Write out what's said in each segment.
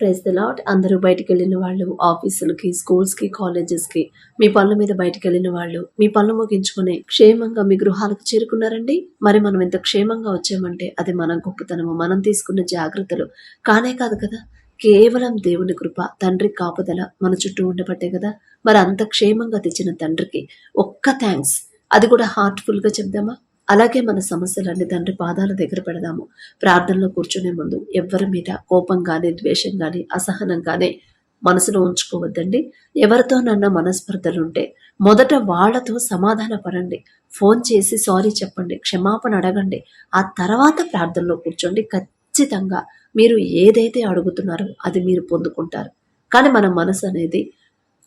Praise the lot అందరూ బయటికి వెళ్ళిన వాళ్ళు ఆఫీసులకి స్కూల్స్కి కాలేజెస్కి మీ పనుల మీద బయటికి వెళ్ళిన వాళ్ళు మీ పనులు ముగించుకుని క్షేమంగా మీ గృహాలకు చేరుకున్నారండి? మరి మనం ఎంత క్షేమంగా వచ్చామంటే అది మన గొప్పతనము మనం తీసుకున్న జాగ్రత్తలు. కానే కాదు కదా కేవలం దేవుని కృప తండ్రి కాపుదల మన చుట్టూ ఉండబట్టే కదా. మరి అంత క్షేమంగా తెచ్చిన తండ్రికి ఒక్క థ్యాంక్స్ అది కూడా హార్ట్ఫుల్గా చెప్దామా? అలాగే మన సమస్యలన్నీ తండ్రి పాదాల దగ్గర పెడదాము. ప్రార్థనలో కూర్చునే ముందు ఎవ్వరి మీద కోపం కానీ ద్వేషం కానీ అసహనం కానీ మనసులో ఉంచుకోవద్దండి. ఎవరితోనన్నా మనస్పర్ధలు ఉంటే మొదట వాళ్ళతో సమాధాన పడండి ఫోన్ చేసి సారీ చెప్పండి. క్షమాపణ అడగండి. ఆ తర్వాత ప్రార్థనలో కూర్చోండి. ఖచ్చితంగా మీరు ఏదైతే అడుగుతున్నారో అది మీరు పొందుకుంటారు. కానీ మన మనసు అనేది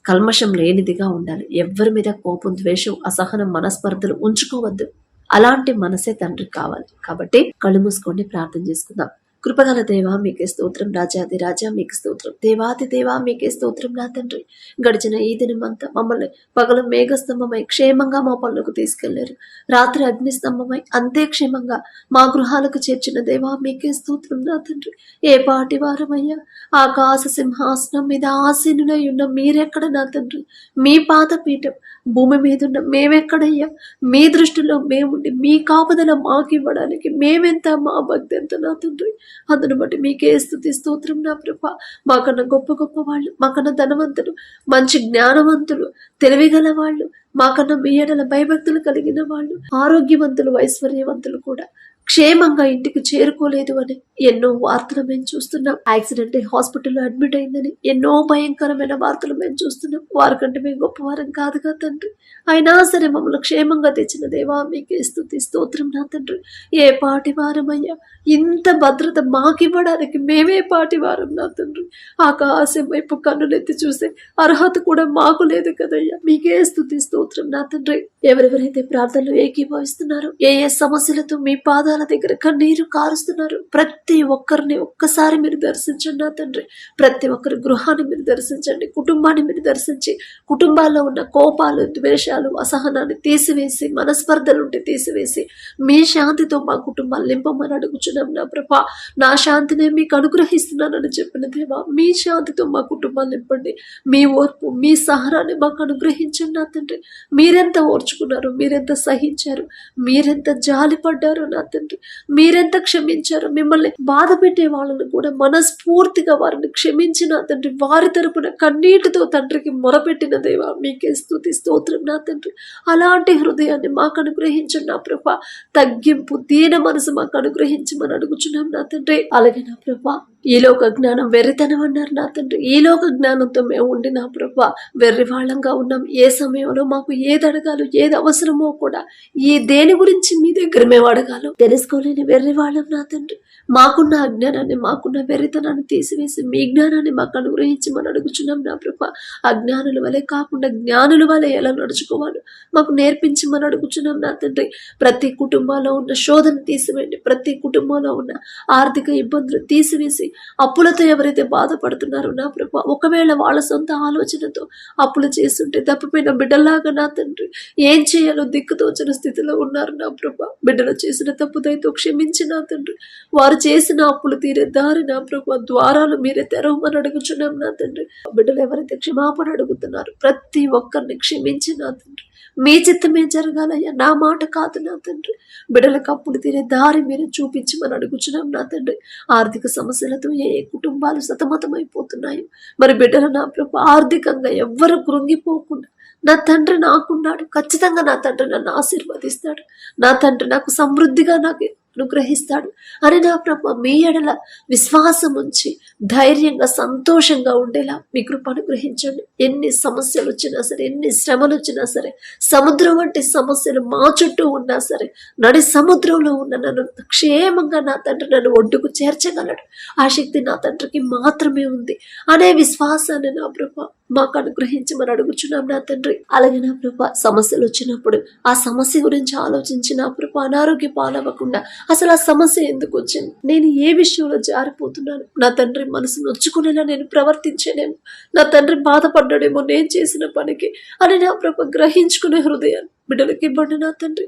కల్మషం లేనిదిగా ఉండాలి. ఎవరి మీద కోపం ద్వేషం అసహనం మనస్పర్ధలు ఉంచుకోవద్దు. అలాంటి మనసే తండ్రికి కావాలి. కాబట్టి కళ్ళు మూసుకోండి ప్రార్థన చేసుకుందాం. కృపగల దేవా మీకే స్తోత్రం రాజాది రాజా మీకు స్తోత్రం. దేవాది దేవా మీకే స్తోత్రం నా తండ్రి. గడిచిన ఈ దినమంతా మమ్మల్ని పగలు మేఘస్తంభమై క్షేమంగా మా పనులకు తీసుకెళ్ళారు. రాత్రి అగ్నిస్తంభమై అంతే క్షేమంగా మా గృహాలకు చేర్చిన దేవా మీకే స్తోత్రం నా తండ్రి. ఏ పాటి వారమయ్యా ఆకాశ సింహాసనం మీద ఆసీనులై ఉన్న మీరెక్కడ నా తండ్రి? మీ పాదపీఠం భూమి మీద ఉన్న మేమెక్కడయ్యా? మీ దృష్టిలో మేముండి మీ కాపుదల మాకు ఇవ్వడానికి మేమెంత మా భక్తి ఎంత నా తండ్రి? అందును బట్టి మీకే స్థుతి స్తోత్రం నా ప్రభ. మాకన్నా గొప్ప గొప్ప వాళ్ళు మాకన్నా ధనవంతులు మంచి జ్ఞానవంతులు తెలివిగల వాళ్ళు మాకన్నా మీ ఎడల భయభక్తులు కలిగిన వాళ్ళు ఆరోగ్యవంతులు ఐశ్వర్యవంతులు కూడా. క్షేమంగా ఇంటికి చేరుకోలేదు అని ఎన్నో వార్తలు మేము చూస్తున్నాం. యాక్సిడెంట్ అయి హాస్పిటల్లో అడ్మిట్ అయిందని ఎన్నో భయంకరమైన వార్తలు మేము చూస్తున్నాం. వారికంటే మేము గొప్పవారం కాదుగా తండ్రి. అయినా సరే మమ్మల్ని క్షేమంగా తెచ్చిన దేవా మీకే స్థుతి స్తోత్రం నా తండ్రి. ఏ పాటి వారమయ్యా ఇంత భద్రత మాకివ్వడానికి మేమే పాటి వారం నా తండ్రి. ఆకాశం వైపు కన్నులెత్తి చూసే అర్హత కూడా మాకు లేదు కదయ్యా మీకే స్థుతి స్తోత్రం నా తండ్రి. ఎవరెవరైతే ప్రార్థనలు ఏకీభవిస్తున్నారో ఏ ఏ సమస్యలతో మీ పాదాలు దగ్గర కన్నీరు కారుస్తున్నారు. ప్రతి ఒక్కరిని ఒక్కసారి మీరు దర్శించండి నా తండ్రి. ప్రతి ఒక్కరి గృహాన్ని మీరు దర్శించండి. కుటుంబాన్ని మీరు దర్శించి కుటుంబాల్లో ఉన్న కోపాలు ద్వేషాలు అసహనాన్ని తీసివేసి మనస్పర్ధలు ఉంటే తీసివేసి మీ శాంతితో మా కుటుంబాలు నింపమని అడుగుచున్నాం నా ప్రభా. నా శాంతినే మీకు అనుగ్రహిస్తున్నానని చెప్పిన దేవా మీ శాంతితో మా కుటుంబాలు నింపండి. మీ ఓర్పు మీ సహనాన్ని మాకు అనుగ్రహించండి నా తండ్రి. మీరెంత ఓర్చుకున్నారు మీరెంత సహించారు మీరెంత జాలిపడ్డారు నా తండ్రి. మీరెంత క్షమించారు మిమ్మల్ని బాధ పెట్టే వాళ్ళని కూడా మనస్ఫూర్తిగా వారిని క్షమించిన తండ్రి వారి తరపున కన్నీటితో తండ్రికి మొరపెట్టిన దేవా మీకే స్థుతి స్తోత్రం నా తండ్రి. అలాంటి హృదయాన్ని మాకు అనుగ్రహించండి నా ప్రభ. తగ్గింపు దీన మనసు మాకు అనుగ్రహించమని అడుగుచున్నాం నా తండ్రి. అలాగే నా ప్రభ. ఈ లోక జ్ఞానం వెర్రితనం అన్నారు నా తండ్రి. ఈ లోక జ్ఞానంతో మేము ఉండి నా ప్రభ వెర్రివాళ్ళంగా ఉన్నాం. ఏ సమయంలో మాకు ఏది అడగాలో ఏది అవసరమో కూడా ఈ దేని గురించి మీ దగ్గర మేము అడగాలో తెలుసుకోలేని వెర్రివాళ్ళం నా తండ్రి. మాకున్న అజ్ఞానాన్ని మాకున్న వెర్రితనాన్ని తీసివేసి మీ జ్ఞానాన్ని మాకు అనుగ్రహించి మనం అడుగుచున్నాం నా ప్రభ. అజ్ఞానుల వలె కాకుండా జ్ఞానుల వలె ఎలా నడుచుకోవాలో మాకు నేర్పించి మనం అడుగుచున్నాం నా తండ్రి. ప్రతి కుటుంబంలో ఉన్న శోధన తీసివేయండి. ప్రతి కుటుంబంలో ఉన్న ఆర్థిక ఇబ్బందులు తీసివేసి అప్పులతో ఎవరైతే బాధపడుతున్నారో నా ప్రభా ఒకవేళ వాళ్ళ సొంత ఆలోచనతో అప్పులు చేస్తుంటే తప్పిపోయిన బిడ్డలాగా నా తండ్రి ఏం చేయాలో దిక్కుతోచిన స్థితిలో ఉన్నారు నా ప్రభా. బిడ్డలు చేసిన తప్పుదైతే క్షమించి నా తండ్రి. వారు చేసిన అప్పులు తీరే దారి నా ప్రభా ద్వారాలు మీరే తెరవమని అడుగుచున్నాం నా తండ్రి. బిడ్డలు ఎవరైతే క్షమాపణ అడుగుతున్నారు ప్రతి ఒక్కరిని క్షమించి నా తండ్రి. మీ చిత్తమే జరగాలయ్యా? నా మాట కాదు నా తండ్రి. బిడ్డలకు అప్పుడు తీరే దారి మీరు చూపించమని అడుగుచున్నాం నా తండ్రి. ఆర్థిక సమస్యలతో ఏ ఏ కుటుంబాలు సతమతమైపోతున్నాయి. మరి బిడ్డలు నా ప్రభు ఆర్థికంగా ఎవ్వరు కృంగిపోకుండా నా తండ్రి నాకున్నాడు. ఖచ్చితంగా నా తండ్రి నన్ను ఆశీర్వదిస్తాడు. నా తండ్రి నాకు సమృద్ధిగా నాకు అనుగ్రహిస్తాడు అని నా ప్రభ మీ ఎడల విశ్వాసం ఉంచి ధైర్యంగా సంతోషంగా ఉండేలా మీ కృప అనుగ్రహించండి ఎన్ని సమస్యలు వచ్చినా సరే ఎన్ని శ్రమలు వచ్చినా సరే సముద్రం వంటి సమస్యలు మా చుట్టూ ఉన్నా సరే నడి సముద్రంలో ఉన్న నన్ను క్షేమంగా నా తండ్రి నన్ను ఒడ్డుకు చేర్చగలడు. ఆ శక్తి నా తండ్రికి మాత్రమే ఉంది. అనే విశ్వాసాన్ని నా ప్రభ మాకు అనుగ్రహించమని అడుగుచున్నాం నా తండ్రి. అలాగే నా ప్రభ సమస్యలు వచ్చినప్పుడు ఆ సమస్య గురించి ఆలోచించి నా ప్రభ అనారోగ్య పాలవ్వకుండా అసలు ఆ సమస్య ఎందుకు వచ్చింది? నేను ఏ విషయంలో జారిపోతున్నాను? నా తండ్రి మనసు నొచ్చుకునేలా నేను ప్రవర్తించేనేమో నా తండ్రి బాధపడ్డాడేమో నేను చేసిన పనికి అని నా ప్రభ గ్రహించుకునే హృదయాన్ని బిడ్డలకి ఇవ్వండి నా తండ్రి.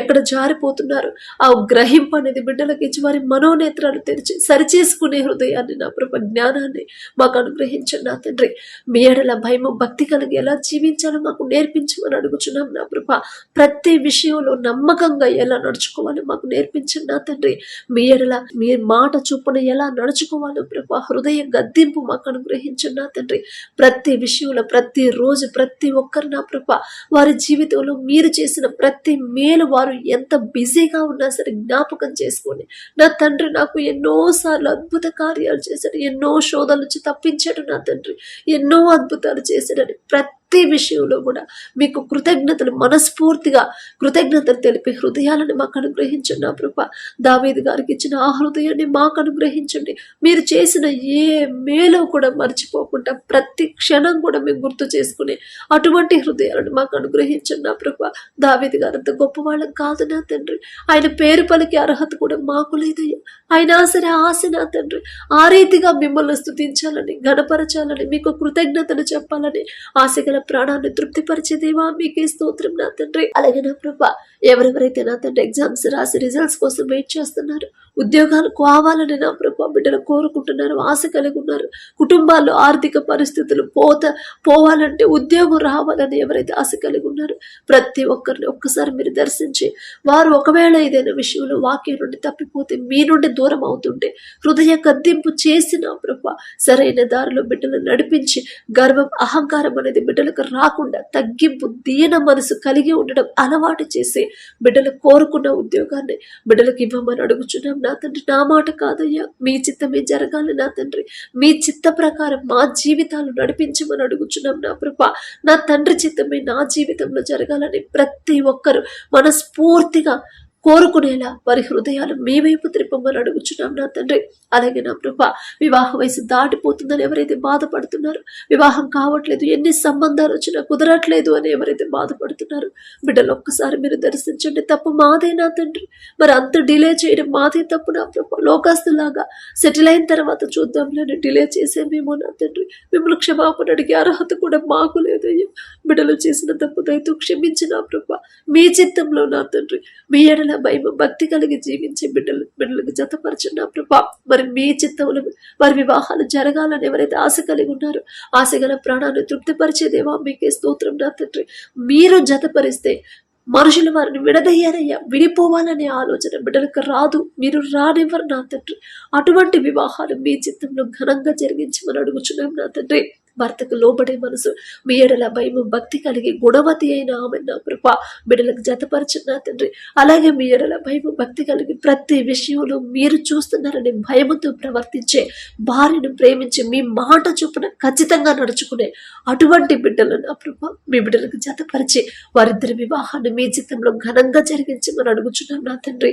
ఎక్కడ జారిపోతున్నారు? ఆ గ్రహింపు అనేది బిడ్డలకి ఇచ్చి వారి మనోనేత్రాలు తెరిచి సరిచేసుకునే హృదయాన్ని నా ప్రభ జ్ఞానాన్ని మాకు అనుగ్రహించండి నా తండ్రి. మీ ఎడల భయము భక్తి కలిగి ఎలా జీవించాలో మాకు నేర్పించమని అడుగుచున్నాం నా ప్రభ. ప్రతి విషయంలో నమ్మకంగా ఎలా నడుచుకోవాలో మాకు నేర్పించండి నా తండ్రి. మీ ఎడల మీ మాట చొప్పున ఎలా నడుచుకోవాలో ప్రభా హృదయ గద్దింపు మాకు అనుగ్రహించండి నా తండ్రి. ప్రతి విషయంలో ప్రతి రోజు ప్రతి ఒక్కరు నా ప్రభ వారి జీవితంలో మీ మీరు చేసిన ప్రతి మేలు వారు ఎంత బిజీగా ఉన్నా సరే జ్ఞాపకం చేసుకోండి. నా తండ్రి నాకు ఎన్నోసార్లు అద్భుత కార్యాలు చేశాడు ఎన్నో శోధల నుంచి తప్పించాడు నా తండ్రి. ఎన్నో అద్భుతాలు చేశాడని ప్రతి ప్రతి విషయంలో కూడా మీకు కృతజ్ఞతలు మనస్ఫూర్తిగా కృతజ్ఞతలు తెలిపి హృదయాలను మాకు అనుగ్రహించండి నా కృప దావీదు గారికి ఇచ్చిన ఆ హృదయాన్ని మాకు అనుగ్రహించండి. మీరు చేసిన ఏ మేలో కూడా మర్చిపోకుండా ప్రతి క్షణం కూడా మేము గుర్తు చేసుకుని అటువంటి హృదయాలను మాకు అనుగ్రహించండి నా ప్రభ. దావీదు గారు అంత గొప్పవాళ్ళం కాదు నా తండ్రి. ఆయన పేరు పలికి అర్హత కూడా మాకు లేదయ్యా. ఆయన సరే ఆశ నా తండ్రి. ఆ రీతిగా మిమ్మల్ని స్థుతించాలని గణపరచాలని మీకు కృతజ్ఞతలు చెప్పాలని ఆశగల ప్రాణాన్ని తృప్తిపరిచే దేవా మీకే స్తోత్రం నా తండ్రి. అలాగే నా ప్రభా ఎవరెవరైతే నా తండ్రి ఎగ్జామ్స్ రాసి రిజల్ట్స్ కోసం వెయిట్ చేస్తున్నారు ఉద్యోగాలు కావాలని నా ప్రభా బిడ్డలు కోరుకుంటున్నారు ఆశ కలిగి ఉన్నారు కుటుంబాల్లో ఆర్థిక పరిస్థితులు పోత పోవాలంటే ఉద్యోగం రావాలని ఎవరైతే ఆశ కలిగి ఉన్నారో ప్రతి ఒక్కరిని ఒక్కసారి మీరు దర్శించి వారు ఒకవేళ ఏదైనా విషయంలో వాక్యం నుండి తప్పిపోతే మీ నుండి దూరం అవుతుంటే హృదయ కద్దింపు చేసిన ప్రభా సరైన దారిలో బిడ్డలు నడిపించి గర్వం అహంకారం అనేది బిడ్డలకు రాకుండా తగ్గింపు దీన మనసు కలిగి ఉండడం అలవాటు చేసి బిడ్డలు కోరుకున్న ఉద్యోగాన్ని బిడ్డలకు ఇవ్వమని అడుగుచున్నాం. నా తండ్రి నా మాట కాదయ్యా. మీ చిత్తమే జరగాలి నా తండ్రి. మీ చిత్త ప్రకారం మా జీవితాలు నడిపించమని అడుగుచున్నాం నా ప్రభ. నా తండ్రి చిత్తమే నా జీవితంలో జరగాలని ప్రతి ఒక్కరు మనస్ఫూర్తిగా కోరుకునేలా వారి హృదయాలు మీ వైపు త్రిప్పమని అడుగుచున్నాం నా తండ్రి. అలాగే నా ప్రభ వివాహ వయసు దాటిపోతుందని ఎవరైతే బాధపడుతున్నారు వివాహం కావట్లేదు ఎన్ని సంబంధాలు వచ్చినా కుదరట్లేదు అని ఎవరైతే బాధపడుతున్నారు బిడ్డలు ఒక్కసారి మీరు దర్శించండి. తప్పు మాదే నా తండ్రి. మరి అంత డిలే చేయడం మాదే తప్పు నా ప్రభ. లోకాస్తులాగా సెటిల్ అయిన తర్వాత చూద్దాంలేని డిలే చేసేమేమో నా తండ్రి. మిమ్మల్ని క్షమాపణ అడిగే అర్హత కూడా మాకు లేదయ్యా. బిడ్డలు చేసిన తప్పు దయతో క్షమించిన ప్రభ. మీ చిత్తంలో నా తండ్రి. మీ ఎడల భయం భక్తి కలిగి జీవించే బిడ్డలు బిడ్డలకు జతపరచున్నా ప్రభా. మరి మీ చిత్తములు వారి వివాహాలు జరగాలని ఎవరైతే ఆశ కలిగి ఉన్నారో ఆశ గల ప్రాణాన్ని తృప్తిపరిచేదేవా మీకే స్తోత్రం నా తండ్రి. మీరు జతపరిస్తే మనుషులు వారిని విడదయ్యారయ్యా విడిపోవాలనే ఆలోచన బిడ్డలకు రాదు. మీరు రానివ్వరు నా తండ్రి. అటువంటి వివాహాలు మీ చిత్తంలో ఘనంగా జరిగించమని అడుగుచున్నాం నా తండ్రి. భర్తకు లోబడే మనసు మీ ఎడల భయము భక్తి కలిగి గుణవతి అయిన ఆమె నా కృప బిడ్డలకు జతపరచిన తండ్రి. అలాగే మీ ఎడల భయము భక్తి కలిగి ప్రతి విషయంలో మీరు చూస్తున్నారని భయముతో ప్రవర్తించే భార్యను ప్రేమించి మీ మాట చొప్పున ఖచ్చితంగా నడుచుకునే అటువంటి బిడ్డలు నా కృప మీ బిడ్డలకు జతపరిచి వారిద్దరి వివాహాన్ని మీ చిత్తంలో ఘనంగా జరిగించమని అడుగుచున్నాం నా తండ్రి.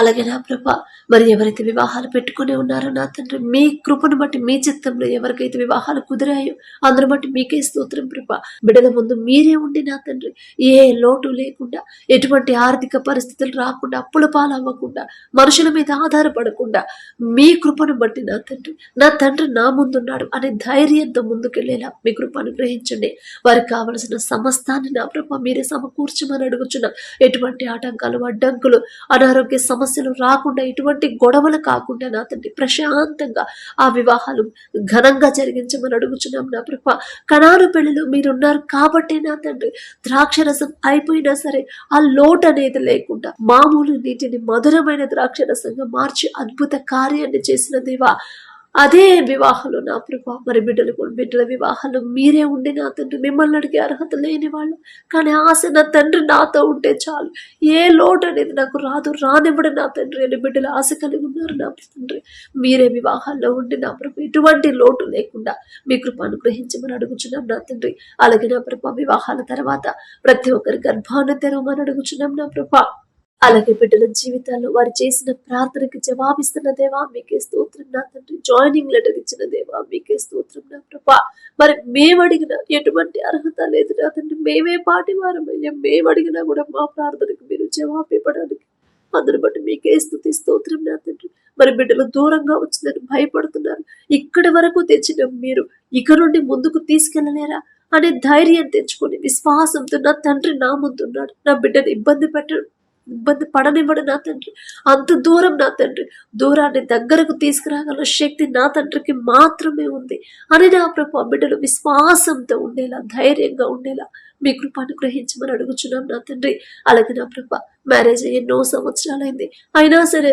అలాగే నా ప్రభ మరి ఎవరైతే వివాహాలు పెట్టుకుని ఉన్నారో నా తండ్రి మీ కృపను బట్టి మీ చిత్తంలో ఎవరికైతే వివాహాలు కుదిరాయో అందరి బట్టి మీకే స్తోత్రం ప్రభ. బిడ్డల ముందు మీరే ఉండి నా తండ్రి ఏ లోటు లేకుండా ఎటువంటి ఆర్థిక పరిస్థితులు రాకుండా అప్పుల పాలవ్వకుండా మనుషుల మీద ఆధారపడకుండా మీ కృపను బట్టి నా తండ్రి నా తండ్రి నా ముందున్నాడు అనే ధైర్యంతో ముందుకెళ్ళేలా మీ కృప అనుగ్రహించండి. వారికి కావలసిన సమస్తాన్ని నా ప్రభ మీరే సమకూర్చమని అడుగుచున్నాం. ఎటువంటి ఆటంకాలు అడ్డంకులు అనారోగ్య సమస్యలు రాకుండా ఎటువంటి గొడవలు కాకుండా నా తండ్రి ప్రశాంతంగా ఆ వివాహాలు ఘనంగా జరిగించమని అడుగుచున్నాం నా ప్రభ. కణారు పెళ్ళిలో మీరున్నారు కాబట్టి నా తండ్రి ద్రాక్షరసం అయిపోయినా సరే ఆ లోటు అనేది లేకుండా మామూలు నీటిని మధురమైన ద్రాక్షరసంగా మార్చి అద్భుత కార్యాన్ని చేసిన దేవా అదే వివాహాలు నా ప్రభా మరి బిడ్డలు బిడ్డల వివాహాలు మీరే ఉండి నా తండ్రి మిమ్మల్ని అడిగే అర్హత లేని వాళ్ళు కానీ ఆశ నా తండ్రి నాతో ఉంటే చాలు. ఏ లోటు అనేది నాకు రాదు రానివ్వడు నా తండ్రి అని బిడ్డలు ఆశ కలిగి ఉన్నారు నా తండ్రి. మీరే వివాహాల్లో ఉండి నా ప్రభు ఎటువంటి లోటు లేకుండా మీ కృప అనుగ్రహించమని అడుగుచున్నాం నా తండ్రి. అలాగే నా ప్రభా వివాహాల తర్వాత ప్రతి ఒక్కరి గర్భాన్ని తెరవమని అడుగుచున్నాం నా ప్రభా. అలాగే బిడ్డల జీవితాల్లో వారు చేసిన ప్రార్థనకి జవాబిస్తున్న దేవా మీకే స్తోత్రం నా తండ్రి. జాయినింగ్ లెటర్ ఇచ్చిన దేవా మీకే స్తోత్రం నా ప్రభా. మరి మేము అడిగిన ఎటువంటి అర్హత లేదు నా తండ్రి. మేమే పాటి వారమయ్యా మేము అడిగినా కూడా మా ప్రార్థనకు మీరు జవాబు ఇవ్వడానికి అందరి బట్టి మీకే స్థుతి స్తోత్రం నా తండ్రి. మరి బిడ్డలు దూరంగా వచ్చిందని భయపడుతున్నారు. ఇక్కడి వరకు తెచ్చిన మీరు ఇక నుండి ముందుకు తీసుకెళ్ళలేరా అనే ధైర్యం తెచ్చుకొని విశ్వాసంతో నా తండ్రి నా ముందున్నాడు నా బిడ్డను ఇబ్బంది పెట్టడు ఇబ్బంది పడనివ్వడు నా తండ్రి. అంత దూరం నా తండ్రి. దూరాన్ని దగ్గరకు తీసుకురాగల శక్తి నా తండ్రికి మాత్రమే ఉంది. అని నా ప్రభు బిడ్డలు విశ్వాసంతో ఉండేలా ధైర్యంగా ఉండేలా మీ కృప అనుగ్రహించమని అడుగుచున్నాం నా తండ్రి. అలాగే నా ప్రభ మ్యారేజ్ ఎన్నో సంవత్సరాలైంది. అయినా సరే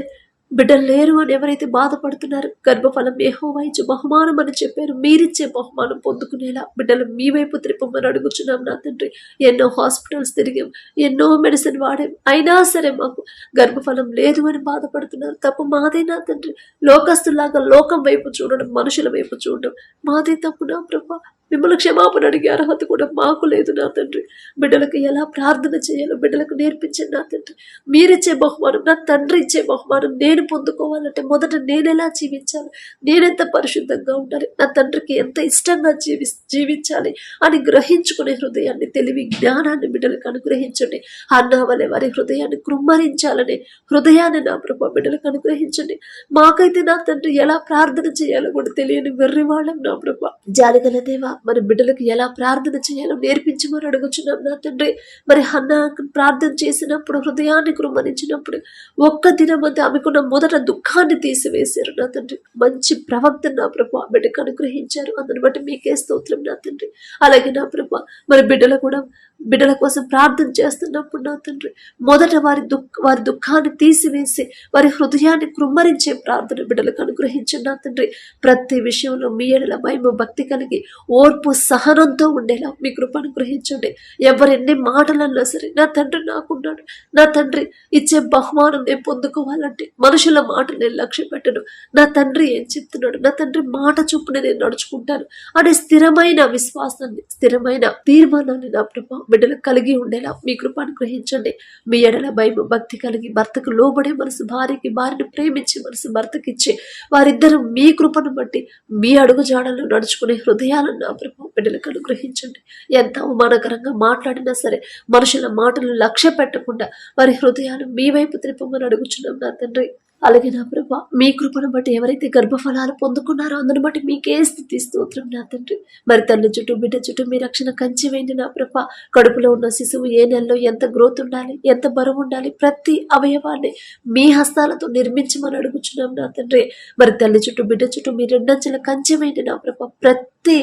బిడ్డలు లేరు అని ఎవరైతే బాధపడుతున్నారు గర్భఫలం ఏహోవా ఇచ్చే బహుమానం అని చెప్పారు. మీరిచ్చే బహుమానం పొందుకునేలా బిడ్డలు మీ వైపు త్రిప్పమని అడుగుచున్నాం నా తండ్రి. ఎన్నో హాస్పిటల్స్ తిరిగాం ఎన్నో మెడిసిన్ వాడాం. అయినా సరే మాకు గర్భఫలం లేదు అని బాధపడుతున్నారు. తప్పు మాదే నా తండ్రి. లోకస్తులాగా లోకం వైపు చూడడం మనుషుల వైపు చూడడం మాదే తప్పు నా ప్రభా. మిమ్మల్ని క్షమాపణ అడిగే అర్హత కూడా మాకు లేదు నా తండ్రి. బిడ్డలకు ఎలా ప్రార్థన చేయాలో బిడ్డలకు నేర్పించండి నా తండ్రి. మీరిచ్చే బహుమానం నా తండ్రి ఇచ్చే బహుమానం నేను పొందుకోవాలంటే మొదట నేను ఎలా జీవించాలి? నేనెంత పరిశుద్ధంగా ఉండాలి? నా తండ్రికి ఎంత ఇష్టంగా జీవి జీవించాలి అని గ్రహించుకునే హృదయాన్ని తెలివి జ్ఞానాన్ని బిడ్డలకు అనుగ్రహించండి. అన్నా వలె వారి హృదయాన్ని కృమ్మరించాలని హృదయాన్ని నా ప్రభు బిడ్డలకు అనుగ్రహించండి. మాకైతే నా తండ్రి ఎలా ప్రార్థన చేయాలో కూడా తెలియని వెర్రివాళ్ళం నా ప్రభు. జాలిగల దేవా మరి బిడ్డలకు ఎలా ప్రార్థన చేయాలో నేర్పించమని అడుగుచున్నాం నా తండ్రి. మరి హన్న ప్రార్థన చేసినప్పుడు హృదయాన్ని కృమరించినప్పుడు ఒక్క దినమంతా ఆమెకున్న మొదట దుఃఖాన్ని తీసివేశారు నా తండ్రి. మంచి ప్రవక్త నా ప్రభు ఆ బిడ్డకు అనుగ్రహించారు. అందుని బట్టి మీకే స్తోత్రం నా తండ్రి. అలాగే నా ప్రభు మరి బిడ్డలు కూడా బిడ్డల కోసం ప్రార్థన చేస్తున్నప్పుడు నా తండ్రి మొదట వారి దుఃఖ వారి దుఃఖాన్ని తీసివేసి వారి హృదయాన్ని కృమ్మరించే ప్రార్థన బిడ్డలకు అనుగ్రహించిన నా తండ్రి. ప్రతి విషయంలో మీ ఎడల భయము భక్తి కలిగి ఓర్పు సహనంతో ఉండేలా మీ కృప అనుగ్రహించండి. ఎవరెన్ని మాటలన్నా సరే నా తండ్రి నాకున్నాడు నా తండ్రి ఇచ్చే బహుమానం నేను పొందుకోవాలంటే మనుషుల మాట నేను లక్ష్య పెట్టను. నా తండ్రి ఏం చెప్తున్నాడు? నా తండ్రి మాట చొప్పున నేను నడుచుకుంటాను. అనే స్థిరమైన విశ్వాసాన్ని స్థిరమైన తీర్మానాన్ని నా ప్రభావం బిడ్డలకు కలిగి ఉండేలా మీ కృప అనుగ్రహించండి. మీ ఎడల భయం భక్తి కలిగి భర్తకు లోబడే మనసు భార్యకి భార్యను ప్రేమించి మనసు భర్తకి ఇచ్చి వారిద్దరూ మీ కృపను బట్టి మీ అడుగు జాడల్లో నడుచుకునే హృదయాలను నా ప్రభు బిడ్డలకు అనుగ్రహించండి. ఎంత అవమానకరంగా మాట్లాడినా సరే మనుషుల మాటలు లక్ష్య పెట్టకుండా వారి హృదయాలు మీ వైపు త్రిప్పమని అడుగుచున్నాం నా తండ్రి. అలాగే నా ప్రభా మీ కృపను బట్టి ఎవరైతే గర్భఫలాలు పొందుకున్నారో అందుని బట్టి మీకే స్థితి స్తోత్రం నా తండ్రి. మరి తల్లి చుట్టూ బిడ్డ చుట్టూ మీ రక్షణ కంచివేయండి నా ప్రభ. కడుపులో ఉన్న శిశువు ఏ నెలలో ఎంత గ్రోత్ ఉండాలి ఎంత బరువు ఉండాలి ప్రతి అవయవాన్ని మీ హస్తాలతో నిర్మించమని అడుగుచున్నాం నా తండ్రి. మరి తల్లి చుట్టూ బిడ్డ చుట్టూ మీ రెండంచెల కంచెవేయండి నా ప్రభ. ప్రతి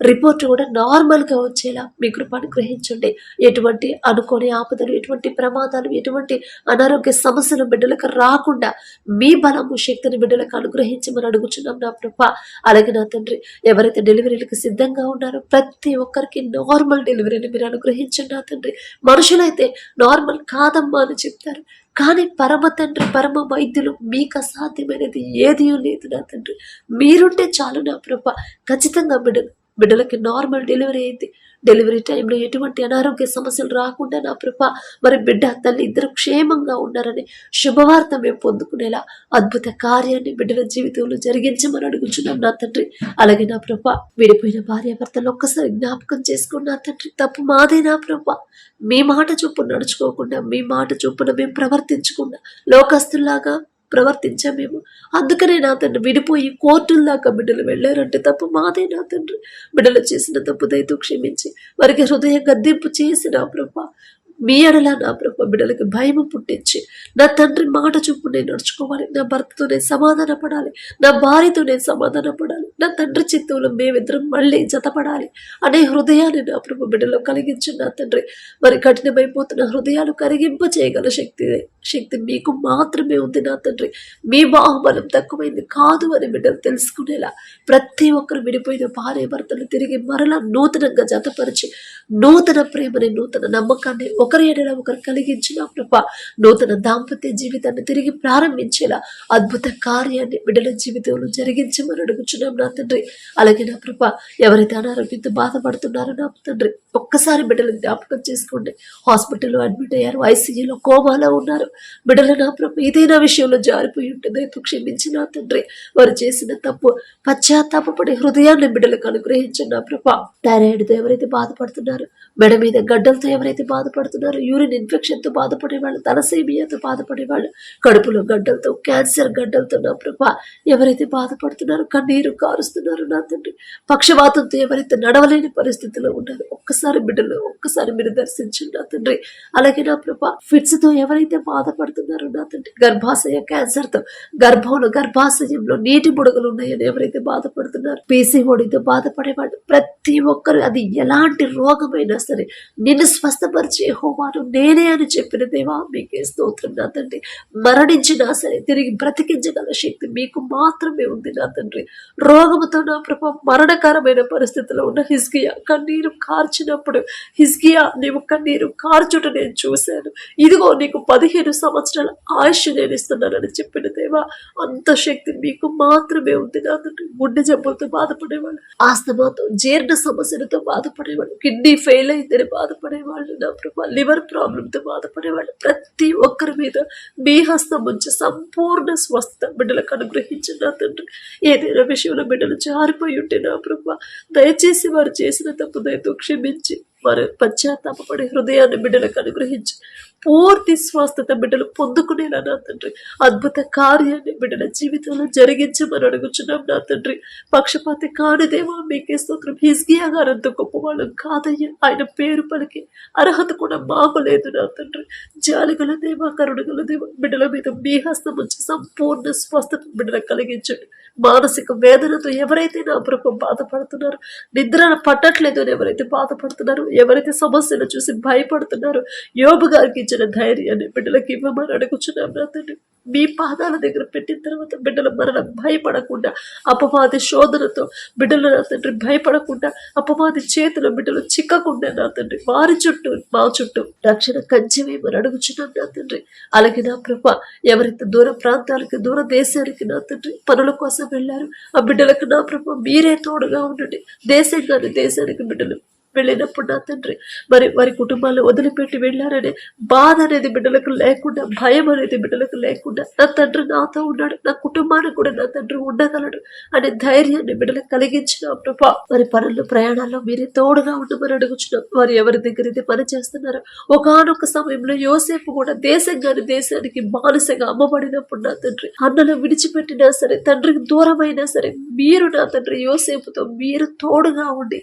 రిపోర్ట్ కూడా నార్మల్గా వచ్చేలా మీ కృపను గ్రహించండి ఎటువంటి అనుకోని ఆపదలు ఎటువంటి ప్రమాదాలు ఎటువంటి అనారోగ్య సమస్యలు బిడ్డలకు రాకుండా మీ బలము శక్తిని బిడ్డలకు అనుగ్రహించమని అడుగుచున్నాం నా ప్రభ. అలాగే నా తండ్రి ఎవరైతే డెలివరీలకు సిద్ధంగా ఉన్నారో ప్రతి ఒక్కరికి నార్మల్ డెలివరీని మీరు అనుగ్రహించండి నా తండ్రి. మనుషులైతే నార్మల్ కాదమ్మా అని చెప్తారు. కానీ పరమ తండ్రి పరమ వైద్యులు మీకు అసాధ్యమైనది ఏదీ లేదు నా తండ్రి. మీరుంటే చాలు నా ప్రభ. ఖచ్చితంగా బిడ్డలు బిడ్డలకి నార్మల్ డెలివరీ అయింది డెలివరీ టైంలో ఎటువంటి అనారోగ్య సమస్యలు రాకుండా నా ప్రభ మరి బిడ్డ తల్లి ఇద్దరు క్షేమంగా ఉన్నారని శుభవార్త మేము పొందుకునేలా అద్భుత కార్యాన్ని బిడ్డల జీవితంలో జరిగించమని అడుగుచున్నాం నా తండ్రి. అలాగే నా ప్రభ విడిపోయిన భార్యాభర్తలు ఒక్కసారి జ్ఞాపకం చేసుకున్న నా తండ్రి. తప్పు మాదే నా ప్రభ మీ మాట చొప్పున నడుచుకోకుండా మీ మాట చొప్పున మేము ప్రవర్తించకుండా లోకస్తుల్లాగా ప్రవర్తించామేమో అందుకనే నా తండ్రి విడిపోయి కోర్టుల దాకా బిడ్డలు వెళ్ళారంటే తప్పు మాదే నా తండ్రి. బిడ్డలు చేసిన తప్పు దయతో క్షమించి వారికి హృదయ గద్దెంపు చేసి నా ప్రభ మీ అడలా నా ప్రభ బిడ్డలకి భయం పుట్టించి నా తండ్రి మాట చూపు నేను నడుచుకోవాలి. నా భర్తతో నేను సమాధాన పడాలి నా భార్యతో నేను సమాధాన పడాలి నా తండ్రి చిత్తంలో మేమిద్దరం మళ్ళీ జతపడాలి. అనే హృదయాన్ని నా ప్రభు బిడ్డలో కలిగించు నా తండ్రి. మరి కఠినమైపోతున్న హృదయాలు కరిగింప చేయగల శక్తి శక్తి మీకు మాత్రమే ఉంది నా తండ్రి. మీ బాహుబలం తక్కువైంది కాదు అని బిడ్డలు తెలుసుకునేలా ప్రతి ఒక్కరు విడిపోయిన భార్య భర్తలు తిరిగి మరలా నూతనంగా జతపరిచి నూతన ప్రేమని నూతన నమ్మకాన్ని ఒకరి ఎడల ఒకరు కలిగించిన ప్రభ నూతన దాంపత్య జీవితాన్ని తిరిగి ప్రారంభించేలా అద్భుత కార్యాన్ని బిడ్డల జీవితంలో జరిగించమని అడుగుచున్నాం నా తండ్రి. అలాగే నా ప్రభ ఎవరైతే అనారోగ్యంతో బాధపడుతున్నారో నా తండ్రి ఒక్కసారి బిడ్డలు జ్ఞాపకం చేసుకోండి. హాస్పిటల్లో అడ్మిట్ అయ్యారు ఐసీయూలో కోమాలో ఉన్నారు. బిడ్డలు నా ప్రభు ఏదైనా విషయంలో జారిపోయి ఉంటుంది దయతో క్షమించి నా తండ్రి. వారు చేసిన తప్పు పశ్చాత్తాపడి హృదయాన్ని బిడ్డలకు అనుగ్రహించండి నా ప్రభ. థైరాయిడ్తో ఎవరైతే బాధపడుతున్నారు మెడ మీద గడ్డలతో ఎవరైతే బాధపడుతున్నారో యూరిన్ ఇన్ఫెక్షన్తో బాధపడే వాళ్ళు తలసేమియాతో బాధపడే వాళ్ళు కడుపులో గడ్డలతో క్యాన్సర్ గడ్డలతో నా ప్రభ ఎవరైతే బాధపడుతున్నారో కన్నీరు కారుస్తున్నారు నా తండ్రి. పక్షవాతంతో ఎవరైతే నడవలేని పరిస్థితిలో ఉన్నారు ఒక్కసారి బిడ్డలు ఒక్కసారి మీరు దర్శించండి నా తండ్రి. అలాగే నా ప్రభ ఫిట్స్తో ఎవరైతే బాధపడుతున్నారో నా తండ్రి గర్భాశయ క్యాన్సర్తో గర్భంలో గర్భాశయంలో నీటి బుడగలు ఉన్నాయని ఎవరైతే బాధపడుతున్నారు పీసీఓడితో బాధపడేవాడు ప్రతి ఒక్కరు అది ఎలాంటి రోగమైనా సరే నిన్ను స్వస్థపరిచే హోమాను నేనే అని చెప్పిన దేవా మీకే స్తోత్రం నా తండ్రి. మరణించినా సరే తిరిగి బ్రతికించగల శక్తి మీకు మాత్రమే ఉంది నా తండ్రి. రోగ రోగముతో నా ప్రభ మరణకరమైన పరిస్థితిలో ఉన్న హిస్కియా కన్నీరు కార్చినప్పుడు హిస్కియా నీవు కన్నీరు కార్చుట నేను చూశాను. ఇదిగో నీకు పదిహేను సంవత్సరాల ఆయుష్ నేను ఇస్తున్నానని చెప్పిన దేవా అంత శక్తి మీకు మాత్రమే ఉంది. నా తండ్రి గుండె జబ్బులతో బాధపడేవాళ్ళు ఆస్తమాతో జీర్ణ సమస్యలతో బాధపడేవాళ్ళు కిడ్నీ ఫెయిల్ అయిందని బాధపడేవాళ్ళు నా ప్రభా లివర్ ప్రాబ్లంతో బాధపడేవాళ్ళు ప్రతి ఒక్కరి మీద మీ హస్తం ఉంచి సంపూర్ణ స్వస్థ బిడ్డలకు అనుగ్రహించిన తండ్రి. ఏదైనా విషయంలో బిడ్డలు జారిపోయి ఉంటే నా ప్రభు దయచేసి వారు చేసిన తప్పు దయతో క్షమించి. వారు పశ్చాత్తాపడి హృదయాన్ని బిడ్డలకు అనుగ్రహించి పూర్తి స్వస్థత బిడ్డలు పొందుకునేలా నా తండ్రి. అద్భుత కార్యాన్ని బిడ్డల జీవితంలో జరిగించమని అడుగుచున్నాం నా తండ్రి. పక్షపాతి కానిదేవా మీకే స్తోత్రం. హిజ్గియా గారు అంత గొప్పవాళ్ళు కాదయ్యా. ఆయన పేరు పలికి అర్హత కూడా మాకు లేదు నా తండ్రి. జాలిగల దేవా కరుణగల దేవా బిడ్డల మీద మీ హస్తం వచ్చి సంపూర్ణ స్వస్థత బిడ్డలకు కలిగించండి. మానసిక వేదనతో ఎవరైతే నా ప్రభు బాధపడుతున్నారో నిద్ర పట్టట్లేదు అని ఎవరైతే బాధపడుతున్నారో ఎవరైతే సమస్యను చూసి భయపడుతున్నారో యోబు గారికి ఇచ్చిన ధైర్యాన్ని బిడ్డలకు ఇవ్వమని అడుగుచున్నాం నా తండ్రి. మీ పాదాల దగ్గర పెట్టిన తర్వాత బిడ్డల మరణ భయపడకుండా అపవాది శోధనతో బిడ్డలు నా తండ్రి భయపడకుండా అపవాది చేతిలో బిడ్డలు చిక్కకుండా నా తండ్రి వారి చుట్టూ మా చుట్టూ రక్షణ కంచెమేమని అడుగుచున్నాం నా తండ్రి. అలాగే నా ప్రభ ఎవరైతే దూర ప్రాంతాలకి దూర దేశానికి నా తండ్రి పనుల కోసం వెళ్ళారు ఆ బిడ్డలకు నా ప్రభ మీరే తోడుగా ఉండండి. దేశంగాని దేశానికి బిడ్డలు వెళ్ళినప్పుడు నా తండ్రి మరి వారి కుటుంబాలు వదిలిపెట్టి వెళ్ళారనే బాధ అనేది బిడ్డలకు లేకుండా భయం అనేది బిడ్డలకు లేకుండా నా తండ్రి నాతో ఉన్నాడు నా కుటుంబానికి కూడా నా తండ్రి ఉండగలడు అనే ధైర్యాన్ని బిడ్డలకు కలిగించిన ప్రభా. మరి పనులు ప్రయాణాల్లో మీరే తోడుగా ఉండమని అడుగుచున్నాం. వారు ఎవరి దగ్గర అయితే పని చేస్తున్నారో ఒకనొక సమయంలో యోసేపు కూడా దేశంగాని దేశానికి బానిసగా అమ్మబడినప్పుడు నా తండ్రి అన్నలు విడిచిపెట్టినా సరే తండ్రికి దూరమైనా సరే మీరు నా తండ్రి యోసేపుతో మీరు తోడుగా ఉండి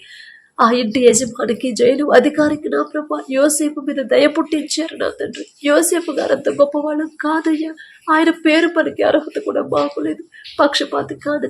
ఆ ఇంటి యజమానికి జైలు అధికారికి నా ప్రభా యోసేపు మీద దయ పుట్టించారు నా తండ్రి. యోసేపు గారు అంత గొప్పవాళ్ళం కాదయ్యా. ఆయన పేరు పనికి అర్హత కూడా బాగోలేదు పక్షపాతి కాదు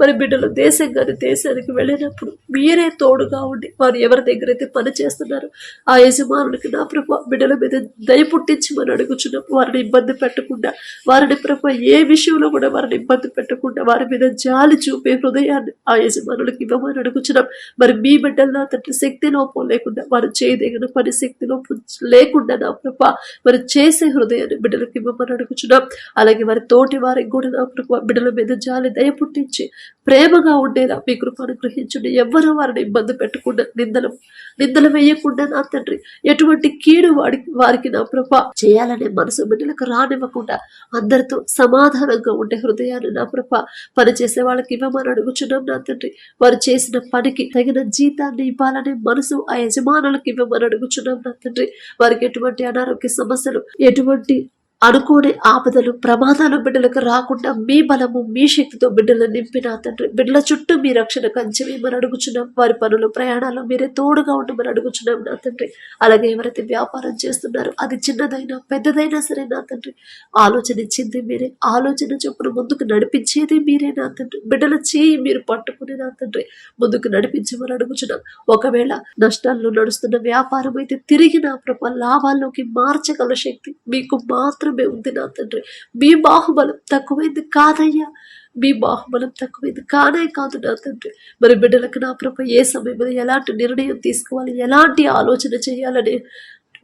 మరి బిడ్డలు దేశం కానీ దేశానికి వెళ్ళినప్పుడు మీరే తోడుగా ఉండి వారు ఎవరి దగ్గర అయితే పని చేస్తున్నారో ఆ యజమానులకి నా ప్రభా బిడ్డల మీద దయ పుట్టించమని అడుగుచున్నాం వారిని ఇబ్బంది పెట్టకుండా వారిని ప్రభా ఏ విషయంలో కూడా వారిని ఇబ్బంది పెట్టకుండా వారి మీద జాలి చూపే హృదయాన్ని ఆ యజమానులకు ఇవ్వమని అడుగుచున్నాం. మరి మీ బిడ్డల్లో తండ్రి శక్తి లోపం లేకుండా వారు చేయదగిన పని శక్తి లోపం లేకుండా నా ప్రభ మరి చేసే హృదయాన్ని బిడ్డలకు ఇవ్వమని అడుగుచున్నాం. అలాగే వారి తోటి వారికి కూడా నా ప్రభ బిడ్డల మీద జాలి దయ పుట్టించి ప్రేమగా ఉండేలా మీ కృపను గ్రహించండి. ఎవ్వరూ వారిని ఇబ్బంది పెట్టకుండా నిందలు నిందలు వేయకుండా నా తండ్రి ఎటువంటి కీడు వాడికి వారికి నా ప్రభా చేయాలనే మనసు బిడ్డలకు రానివ్వకుండా అందరితో సమాధానంగా ఉండే హృదయాన్ని నా ప్రభా పని చేసే వాళ్ళకి ఇవ్వమని అడుగుచున్నాం నా తండ్రి. వారు చేసిన పనికి తగిన జీతాన్ని ఇవ్వాలనే మనసు ఆ యజమానులకు ఇవ్వమని అడుగుచున్నాం నా తండ్రి. వారికి ఎటువంటి అనారోగ్య సమస్యలు ఎటువంటి అనుకోని ఆపదలు ప్రమాదాలు బిడ్డలకు రాకుండా మీ బలము మీ శక్తితో బిడ్డలను నింపిన తండ్రి. బిడ్డల చుట్టూ మీ రక్షణ కంచెమని అడుగుచున్నాం. వారి పనులు ప్రయాణాలు మీరే తోడుగా ఉండమని అడుగుచున్నాం నా తండ్రి. అలాగే ఎవరైతే వ్యాపారం చేస్తున్నారో అది చిన్నదైనా పెద్దదైనా సరే నా తండ్రి. ఆలోచన ఇచ్చింది మీరే. ఆలోచన చొప్పున ముందుకు నడిపించేది మీరే నా తండ్రి. బిడ్డల చేయి మీరు పట్టుకుని నా తండ్రి. ముందుకు నడిపించమని అడుగుచున్నాం. ఒకవేళ నష్టాల్లో నడుస్తున్న వ్యాపారం అయితే తిరిగి నా ప్రభ లాభాల్లోకి మార్చగల శక్తి మీకు మాత్రం మాత్రమే ఉంది నా తండ్రి. మీ బాహుబలం తక్కువైంది కాదయ్యా. మీ బాహుబలం తక్కువైంది కానే కాదు నా తండ్రి. మరి బిడ్డలకు నా ప్రభ ఏ సమయంలో ఎలాంటి నిర్ణయం తీసుకోవాలి? ఎలాంటి ఆలోచన చేయాలనే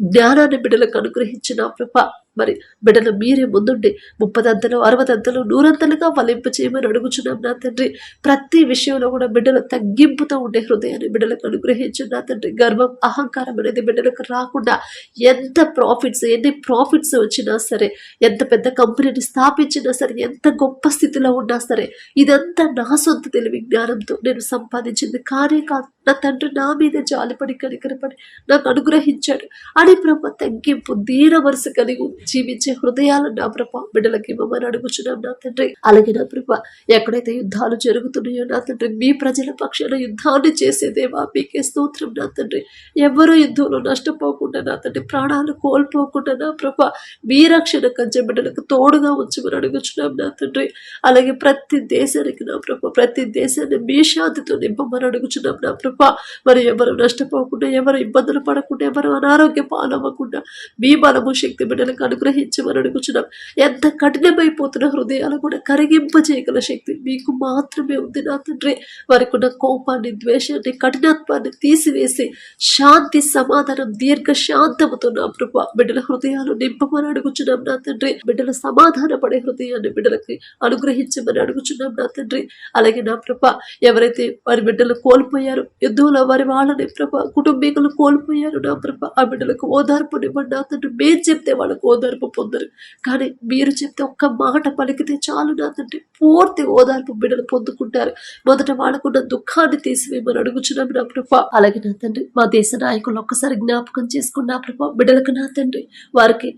జ్ఞానాన్ని బిడ్డలకు అనుగ్రహించిన ప్రభ మరి బిడ్డలు మీరే ముందుండి ముప్పదంతలు అరవదంతలు నూరంతలుగా ఫలింపు చేయమని అడుగుచున్నాం నా తండ్రి. ప్రతి విషయంలో కూడా బిడ్డలు తగ్గింపుతో ఉండే హృదయాన్ని బిడ్డలకు అనుగ్రహించు నా తండ్రి. గర్వం అహంకారం అనేది బిడ్డలకు రాకుండా ఎంత ప్రాఫిట్స్ ఎన్ని ప్రాఫిట్స్ వచ్చినా సరే ఎంత పెద్ద కంపెనీని స్థాపించినా సరే ఎంత గొప్ప స్థితిలో ఉన్నా సరే ఇదంతా నా సొంత తెలివి జ్ఞానంతో నేను సంపాదించింది. కానీ కాదు నా తండ్రి నా మీద జాలిపడి కనికరపడి నాకు అనుగ్రహించాడు. అని ప్రభు తగ్గింపు దీన వరుస కలిగి జీవించే హృదయాలు నా ప్రభ. బిడ్డలకి ఇవ్వమని అడుగుచున్నాం నా తండ్రి. అలాగే నా ప్రభ ఎక్కడైతే యుద్ధాలు జరుగుతున్నాయో నా తండ్రి మీ ప్రజల పక్షాన యుద్ధాన్ని చేసేదేవా మీకే స్తోత్రం నా తండ్రి. ఎవరు యుద్ధంలో నష్టపోకుండా నా తండ్రి ప్రాణాలు కోల్పోకుండా నా ప్రభ మీ రక్షణ కంచె బిడ్డలకు తోడుగా ఉంచమని అడుగుచున్నాం నా తండ్రి. అలాగే ప్రతి దేశానికి నా ప్రభ ప్రతి దేశాన్ని మీ శాంతితో నింపమని అడుగుచున్నాం నా ప్రభ. మరి ఎవరు నష్టపోకుండా ఎవరు ఇబ్బందులు పడకుండా ఎవరు అనారోగ్య పాలవ్వకుండా మీ బలము శక్తి బిడ్డలకు అనుగ్రహించమని అడుగుచున్నాం. ఎంత కఠినమైపోతున్న హృదయాలు కూడా కరిగింపజేయగల శక్తి మీకు మాత్రమే ఉంది నా తండ్రి. వారికి ఉన్న కోపాన్ని ద్వేషాన్ని కఠినత్వాన్ని తీసివేసి శాంతి సమాధానం దీర్ఘ శాంతముతో నా ప్రభు బిడ్డల హృదయాలు నింపమని అడుగుచున్నాం నా తండ్రి. బిడ్డల సమాధాన పడే హృదయాన్ని బిడ్డలకి అనుగ్రహించమని అడుగుచున్నాం నా తండ్రి. అలాగే నా ప్రభ ఎవరైతే వారి బిడ్డలు కోల్పోయారు యుద్ధంలో వారి వాళ్ళని ప్రభ కుటుంబీకులు కోల్పోయారు నా ప్రభ ఆ బిడ్డలకు ఓదార్పునివ్వండి నా తండ్రి. మేం చెప్తే వాళ్ళకు ఓదార్పు పొందరు. కానీ మీరు చెప్తే ఒక్క మాట పలికితే చాలు నా తండ్రి పూర్తి ఓదార్పు బిడ్డలు పొందుకుంటారు. మొదట వాళ్ళకున్న దుఃఖాన్ని తీసివేయమని అడుగుచున్నాం నా ప్రభా. అలాగే నా తండ్రి మా దేశ నాయకులు ఒక్కసారి జ్ఞాపకం చేసుకున్న ప్రభా బిడ్డలకు నా తండ్రి వారికి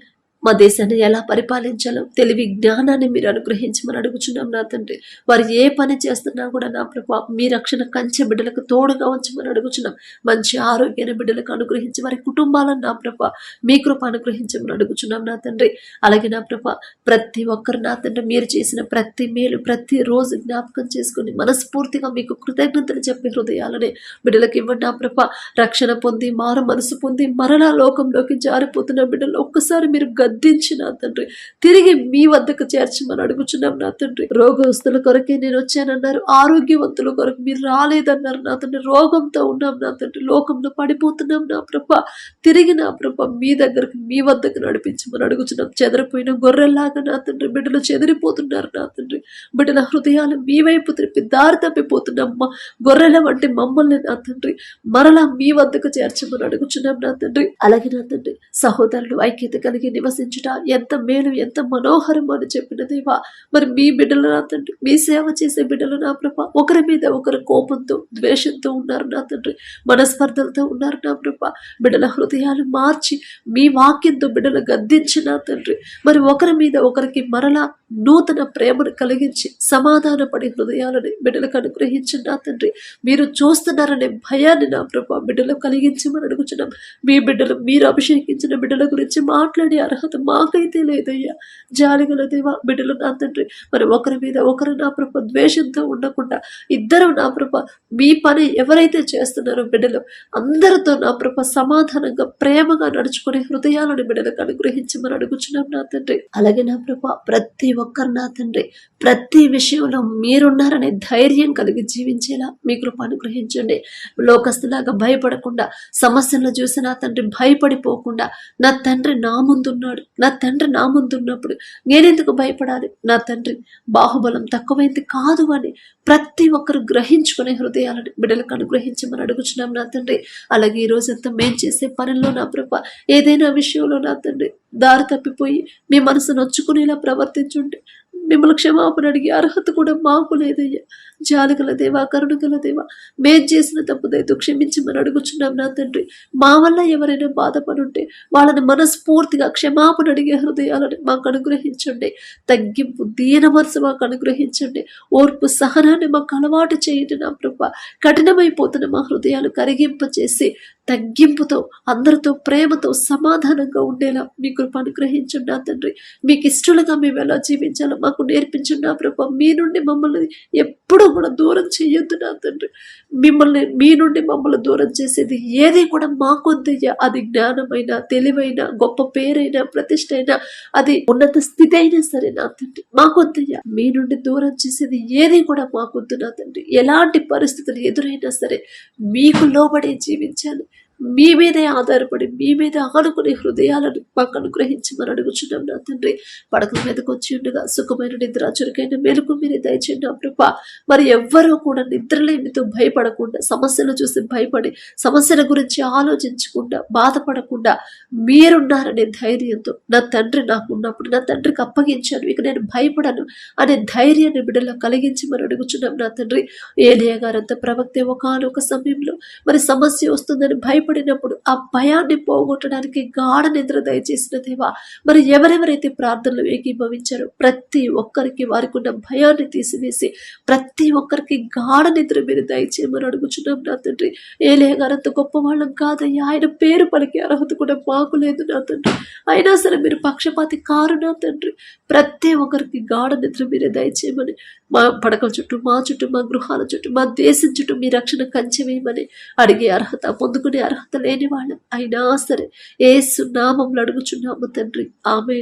మా దేశాన్ని ఎలా పరిపాలించాలో తెలివి జ్ఞానాన్ని మీరు అనుగ్రహించమని అడుగుచున్నాం నా తండ్రి. వారు ఏ పని చేస్తున్నా కూడా నా ప్రభా మీ రక్షణ కంచె బిడ్డలకు తోడుగా ఉంచమని అడుగుచున్నాం. మంచి ఆరోగ్యాన్ని బిడ్డలకు అనుగ్రహించి వారి కుటుంబాలను నా ప్రభా మీ కృప అనుగ్రహించమని అడుగుచున్నాం నా తండ్రి. అలాగే నా ప్రభా ప్రతి ఒక్కరు నా తండ్రి మీరు చేసిన ప్రతి మేలు ప్రతి రోజు జ్ఞాపకం చేసుకుని మనస్ఫూర్తిగా మీకు కృతజ్ఞతలు చెప్పే హృదయాలని బిడ్డలకు ఇవ్వండి నా ప్రభ. రక్షణ పొంది మారు మనసు పొంది మరలా లోకంలోకి జారిపోతున్న బిడ్డలు ఒక్కసారి మీరు గద్దించి నా తండ్రి. తిరిగి మీ వద్దకు చేర్చమని అడుగుచున్నాం నా తండ్రి. రోగస్తుల కొరకే నేను వచ్చానన్నారు. ఆరోగ్యవంతుల కొరకు మీరు రాలేదన్నారు నా తండ్రి. రోగంతో ఉన్నాం నా తండ్రి. లోకంలో పడిపోతున్నాం నా ప్రభ. తిరిగి నా ప్రభ మీ దగ్గరకు మీ వద్దకు నడిపించమని అడుగుచున్నాం. చెదరిపోయిన గొర్రెల్లాగా నా తండ్రి బిడ్డలు చెదిరిపోతున్నారు నా తండ్రి. బిడ్డల హృదయాలు మీ వైపు త్రిప్పి దారి తప్పిపోతున్నామ్మా గొర్రెల వంటి మమ్మల్ని నా తండ్రి. మరలా మీ వద్దకు చేర్చమని అడుగుచున్నాం నా తండ్రి. అలాగే నా తండ్రి. సహోదరులు ఐక్యత కలిగి ఆరాధించుట ఎంత మేలు ఎంత మనోహరం అని చెప్పిన దేవా. మరి మీ బిడ్డలు నా తండ్రి మీ సేవ చేసే బిడ్డలు నా ప్రభ. ఒకరి మీద ఒకరు కోపంతో ద్వేషంతో ఉన్నారు నా తండ్రి. మనస్పర్ధలతో ఉన్నారు నా ప్రభ. బిడ్డల హృదయాలు మార్చి మీ వాక్యంతో బిడ్డలు గద్దించిన తండ్రి. మరి ఒకరి మీద ఒకరికి మరలా నూతన ప్రేమను కలిగించి సమాధానపడి హృదయాలని బిడ్డలకు అనుగ్రహించి నా తండ్రి. మీరు చూస్తున్నారనే భయాన్ని నా ప్రభా బిడ్డలకు మనం అడుగుచున్నాం. మీ బిడ్డలు మీరు అభిషేకించిన బిడ్డల గురించి మాట్లాడే అర్హత మాకైతే లేదయ్యా. జాలిగల దేవా బిడ్డలు నా తండ్రి. మరి ఒకరి మీద ఒకరు నా ప్రభ ద్వేషంతో ఉండకుండా ఇద్దరు నా ప్రభ మీ పని ఎవరైతే చేస్తున్నారో బిడ్డలు అందరితో నా ప్రభ సమాధానంగా ప్రేమగా నడుచుకునే హృదయాలను బిడ్డలకు మనం అడుగుచున్నాం నా తండ్రి. అలాగే నా ప్రభ ప్రతి ఒక్కరు నా తండ్రి ప్రతి విషయంలో మీరున్నారనే ధైర్యం కలిగి జీవించేలా మీ కృప అనుగ్రహించండి. లోకస్తులాగా భయపడకుండా సమస్యలను చూసి నా తండ్రి భయపడిపోకుండా నా తండ్రి నా ముందున్నాడు నా తండ్రి నా ముందున్నప్పుడు నేనెందుకు భయపడాలి? నా తండ్రి బాహుబలం తక్కువైంది కాదు అని ప్రతి ఒక్కరు గ్రహించుకునే హృదయాలను బిడ్డలకు అనుగ్రహించమని అడుగుచున్నాం నా తండ్రి. అలాగే ఈ రోజంతా మేం చేసే పనుల్లో నా ప్రభ ఏదైనా విషయంలో నా తండ్రి దారి తప్పిపోయి మీ మనసు నొచ్చుకునేలా ప్రవర్తించుంటే మిమ్మల్ని క్షమాపణ అడిగే అర్హత కూడా మాకు లేదయ్యా. జాలుగల దేవా కరుణగల దేవా మేం చేసిన తప్పుదైతే క్షమించమని అడుగుచున్నాం నా తండ్రి. మా వల్ల ఎవరైనా బాధపడుంటే వాళ్ళని మనస్ఫూర్తిగా క్షమాపణ అడిగే హృదయాలను మాకు అనుగ్రహించండి. తగ్గింపు దీన మనసు మాకు అనుగ్రహించండి. ఓర్పు సహనాన్ని మాకు అలవాటు చేయండి నా ప్రభ. కఠినమైపోతున్న మా హృదయాలు కరిగింప చేసి తగ్గింపుతో అందరితో ప్రేమతో సమాధానంగా ఉండేలా మీ కృప అనుగ్రహించండి నా తండ్రి. మీకు ఇష్టలుగా మేము ఎలా జీవించాలో మాకు నేర్పించండి నా ప్రభ. మీ నుండి మమ్మల్ని ఎప్పుడూ కూడా దూరం చేయొద్దు నా తండ్రి. మిమ్మల్ని మీ నుండి మమ్మల్ని దూరం చేసేది ఏది కూడా మాకొద్దయ్యా అది జ్ఞానమైన తెలివైన గొప్ప పేరైనా ప్రతిష్ట అయినా అది ఉన్నత స్థితి అయినా సరే నా తండ్రి. మాకొద్దయ్యా మీ నుండి దూరం చేసేది ఏది కూడా మాకొద్దు నా తండ్రి. ఎలాంటి పరిస్థితులు ఎదురైనా సరే మీకు లోబడి జీవించాలి. మీ మీదే ఆధారపడి మీ మీద ఆనుకునే హృదయాలను మాకు అనుగ్రహించమని అడుగుచున్నాం నా తండ్రి. పడకల మీదకి వచ్చి ఉండగా సుఖమైన నిద్ర చురుకైన మెలకు మీరే దయచేయండి నా ప్రభా. మరి ఎవ్వరూ కూడా నిద్రలేమితో భయపడకుండా సమస్యలు చూసి భయపడి సమస్యల గురించి ఆలోచించకుండా బాధపడకుండా మీరున్నారనే ధైర్యంతో నా తండ్రి నాకు ఉన్నప్పుడు నా తండ్రికి అప్పగించాను. ఇక నేను భయపడను అనే ధైర్యాన్ని బిడ్డలో కలిగించి మరి అడుగుచున్నాం నా తండ్రి. ఏలియా గారంత ప్రవక్తే ఒకనొక సమయంలో మరి సమస్య వస్తుందని భయపడినప్పుడు ఆ భయాన్ని పోగొట్టడానికి గాఢ నిద్ర దయచేసిన దేవా మరి ఎవరెవరైతే ప్రార్థనలు ఏకీభవించారో ప్రతి ఒక్కరికి వారికి ఉన్న భయాన్ని తీసివేసి ప్రతి ఒక్కరికి గాఢ నిద్ర మీరు దయచేయమని అడుగుచున్నాం నా తండ్రి. ఏలే గారంత గొప్ప వాళ్ళం కాదయ్యా. ఆయన పేరు పలికి అర్హత కూడా మాకు లేదు నా తండ్రి. అయినా సరే మీరు పక్షపాతి కారు నా తండ్రి. ప్రతి ఒక్కరికి గాఢ నిద్ర మీరే దయచేయమని మా పడకల చుట్టూ మా చుట్టూ మా గృహాల చుట్టూ మా దేశం చుట్టూ మీ రక్షణ కంచె వేయమని అడిగే అర్హత పొందుకునే అర్హత లేని వాళ్ళం. అయినా సరే ఏ సున్నామంలో అడుగుచున్నాము తండ్రి. ఆమె